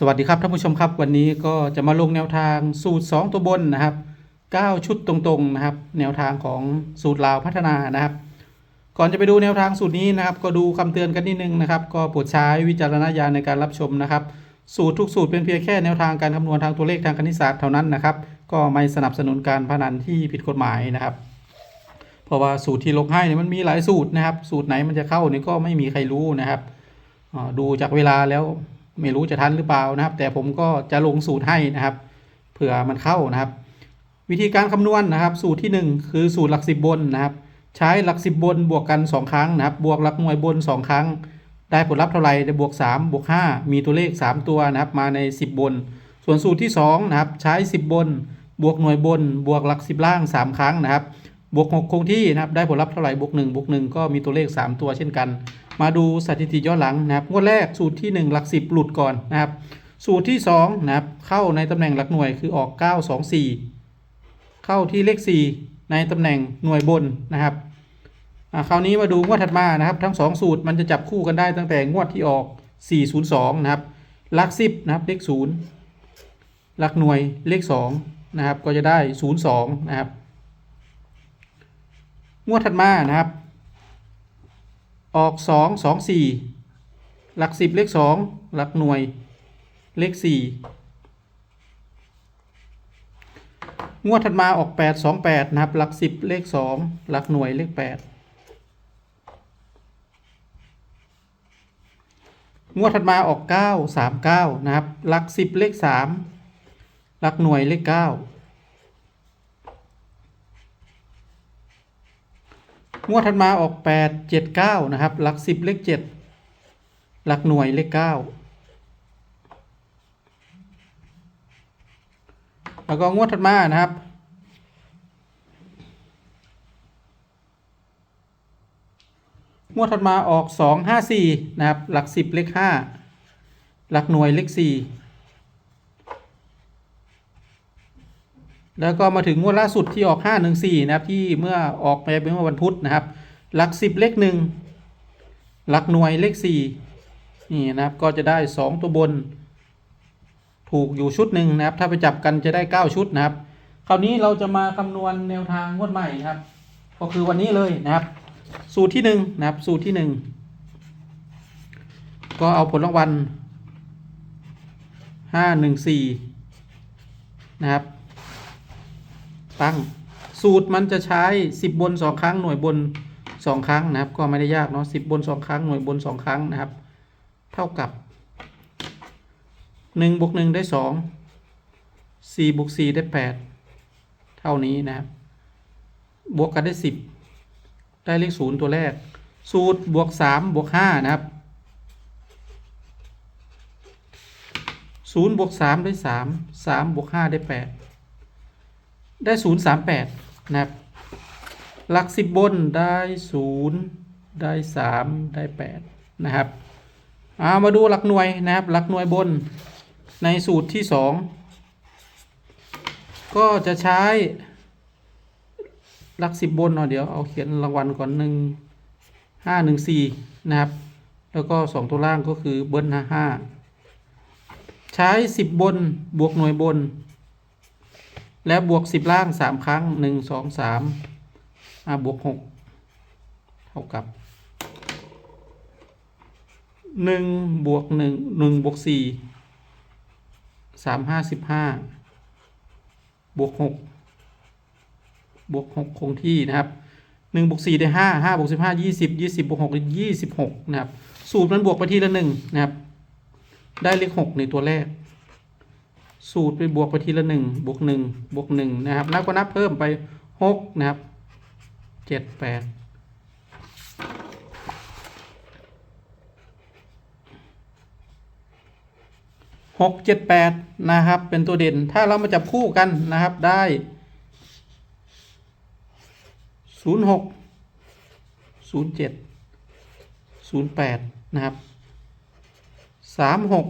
สวัสดีครับท่านผู้ชมครับ วันนี้ก็จะมาลงแนวทางสูตร 2 ตัวบนนะครับ 9 ชุดตรงๆนะครับ แนวทางของสูตรลาวพัฒนานะครับ ก่อนจะไปดูแนวทางสูตรนี้นะครับ ก็ดูคำเตือนกันนิดนึงนะครับ ก็โปรดใช้วิจารณญาณในการรับชมนะครับ สูตรทุกสูตรเป็นเพียงแค่แนวทางการคำนวณทางตัวเลขทางคณิตศาสตร์เท่านั้นนะครับ ก็ไม่สนับสนุนการพนันที่ผิดกฎหมายนะครับ เพราะว่าสูตรที่ลงให้เนี่ยมันมีหลายสูตรนะครับ สูตรไหนมันจะเข้านี่ก็ไม่มีใครรู้นะครับดูจากเวลาแล้ว ไม่รู้จะทันหรือเปล่านะครับ แต่ผมก็จะลงสูตรให้นะครับ เผื่อมันเข้านะครับ วิธีการคำนวณนะครับ สูตรที่ 1 คือสูตรหลักสิบบนนะครับ ใช้หลักสิบบนบวกกัน 2 ครั้งนะครับ บวกหลักหน่วยบน 2 ครั้ง ได้ผลลัพธ์เท่าไหร่ได้บวก 3 บวก 5 มีตัวเลข 3 ตัวนะครับ มาใน 10 บน ส่วนสูตรที่2นะครับ ใช้ 10 บน บวกหน่วยบน บวกหลัก 10 ล่าง 3 ครั้งนะครับ บวก 6 คงที่นะครับ ได้ผลลัพธ์เท่าไหร่บวก1บวก1ก็มีตัวเลข 3 ตัวเช่นกัน มาดูสถิติย้อนหลังนะครับงวดแรกสูตรที่ 1 หลัก 10 หลุดก่อนนะครับ สูตรที่2นะครับเข้าในตำแหน่งหลักหน่วยคือออก 9 2 4 เข้าที่เลข 4 ในตำแหน่งหน่วยบนนะครับคราวนี้มาดูงวดถัดมานะครับ ทั้ง 2 สูตรมันจะจับคู่กันได้ตั้งแต่งวดที่ออก 402 นะครับหลัก 10 นะครับเลข 0 หลักหน่วยเลข 2 นะครับก็จะได้ 02 นะครับงวดถัดมานะครับ ออก 2 2 4 หลัก 10 เลข 2 หลักหน่วย เลข 4 งวดถัดมาออก 8 2 8 นะครับ หลัก 10 เลข 2 หลักหน่วยเลข 8งวดถัดมาออก 9 3 9 นะครับ หลัก 10 เลข 3 หลักหน่วยเลข 9 งวดถัดมาออก 8 7 9 นะครับ หลัก 10 เลข 7 หลักหน่วยเลข 9 แล้วก็งวดถัดมานะครับ งวดถัดมาออก 2 5 4 นะครับ หลัก 10 เลข 5 หลักหน่วยเลข 4 แล้วก็มาถึงงวดล่าสุดที่ออก 5 1 4 นะครับ ที่เมื่อออกไปเป็นเมื่อวันพุธนะครับ หลัก 10 เลข1หลักหน่วยเลข 4 นี่นะครับก็จะได้ 2 ตัวบน ถูกอยู่ชุดหนึ่งนะครับ ถ้าไปจับกันจะได้ 9 ชุดนะครับ คราวนี้เราจะมาคำนวณแนวทางงวดใหม่นะครับ ก็คือวันนี้เลยนะครับ สูตรที่หนึ่งนะครับ สูตรที่หนึ่งก็เอาผลรางวัลห้าหนึ่งสี่นะครับ ตั้ง สูตรมันจะใช้สิบบนสองครั้ง หน่วยบนสองครั้งนะครับ ก็ไม่ได้ยากเนาะสิบบนสองครั้ง หน่วยบนสองครั้งนะครับ เท่ากับหนึ่งบวกหนึ่งได้สองสี่บวกสี่ได้แปดเท่านี้นะครับ บวกกันได้สิบได้เลขศูนย์ตัวแรก สูตรบวกสามบวกห้านะครับศูนย์บวกสามได้สามสามบวกห้าได้แปด ได้ศูนย์สามแปดนะครับ หลักสิบบนได้ศูนย์ได้สามได้แปดนะครับเอามาดูหลักหน่วยนะครับ หลักหน่วยบนในสูตรที่สองก็จะใช้หลักสิบบนเนาะเดี๋ยวเอาเขียนรางวัลก่อนหนึ่งห้าหนึ่งสี่นะครับ แล้วก็สองตัวล่างก็คือเบิ้ลห้าห้าใช้สิบบนบวกหน่วยบน และบวกสิบล่างสามครั้งหนึ่งสองสามอ่าบวกหกเท่ากับหนึ่งบวกหนึ่งหนึ่งบวกสี่สามห้าสิบห้าบวกหกบวกหกคงที่นะครับหนึ่งบวกสี่ได้ห้าห้าบวกสิบห้ายี่สิบยี่สิบบวกหกได้ยี่สิบหกนะครับ สูตรมันบวกไปทีละหนึ่งนะครับ ได้เลขหกในตัวแรก สูตรไปบวกไปทีละหนึ่งบวกหนึ่งบวกหนึ่งนะครับนับก็นับเพิ่มไปหกนะครับเจ็ดแปดหกเจ็ดแปดนะครับ เป็นตัวเด่นถ้าเรามาจับคู่กันนะครับได้ศูนย์หกศูนย์เจ็ดศูนย์แปดนะครับสามหก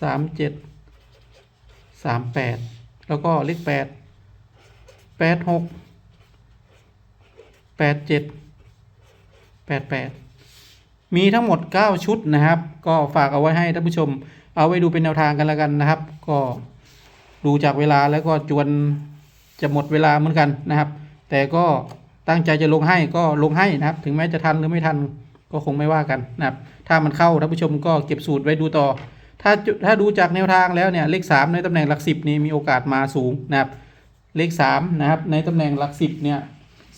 สามเจ็ด สามแปดแล้วก็เลขแปดแปดหกแปดเจ็ดแปดแปดมีทั้งหมด 9 ชุดนะครับ ก็ฝากเอาไว้ให้ท่านผู้ชม เอาไว้ดูเป็นแนวทางกันแล้วกันนะครับ ก็ดูจากเวลาแล้วก็จวนจะหมดเวลาเหมือนกันนะครับ แต่ก็ตั้งใจจะลงให้ก็ลงให้นะครับ ถึงแม้จะทันหรือไม่ทันก็คงไม่ว่ากันนะครับ ถ้ามันเข้าท่านผู้ชมก็เก็บสูตรไว้ดูต่อ ถ้าถ้าดูจากแนวทางแล้วเนี่ยเลข 3 ในตำแหน่งหลักสิบนี้มีโอกาสมาสูงนะครับเลข3นะครับในตำแหน่งหลักสิบเนี่ย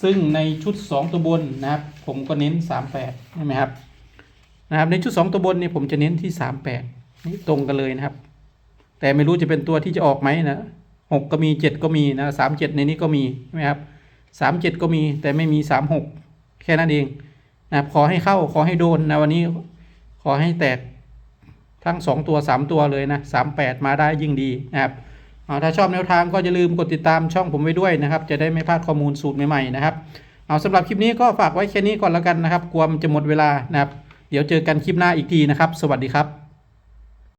ซึ่งในชุด 2 ตัวบนนะครับผมก็เน้น 38ใช่ไหมครับนะครับในชุด 2 ตัวบนนี่ผมจะเน้นที่ 38นี่ตรงกันเลยนะครับ แต่ไม่รู้จะเป็นตัวที่จะออกไหมนะหกก็มีเจ็ดก็มีนะสามเจ็ดในนี้ก็มีใช่ไหมครับสามเจ็ดก็มีแต่ไม่มีสามหกแค่นั้นเองนะครับขอให้เข้าขอให้โดนนะวันนี้ขอให้แตก ทั้งสองตัวสามตัวเลยนะสามแปดมาได้ยิ่งดีนะครับอ่าถ้าชอบแนวทางก็อย่าลืมกดติดตามช่องผมไว้ด้วยนะครับ จะได้ไม่พลาดข้อมูลสูตรใหม่ๆนะครับเอาสำหรับคลิปนี้ก็ฝากไว้แค่นี้ก่อนแล้วกันนะครับ กลัวมันจะหมดเวลานะครับ เดี๋ยวเจอกันคลิปหน้าอีกทีนะครับ สวัสดีครับ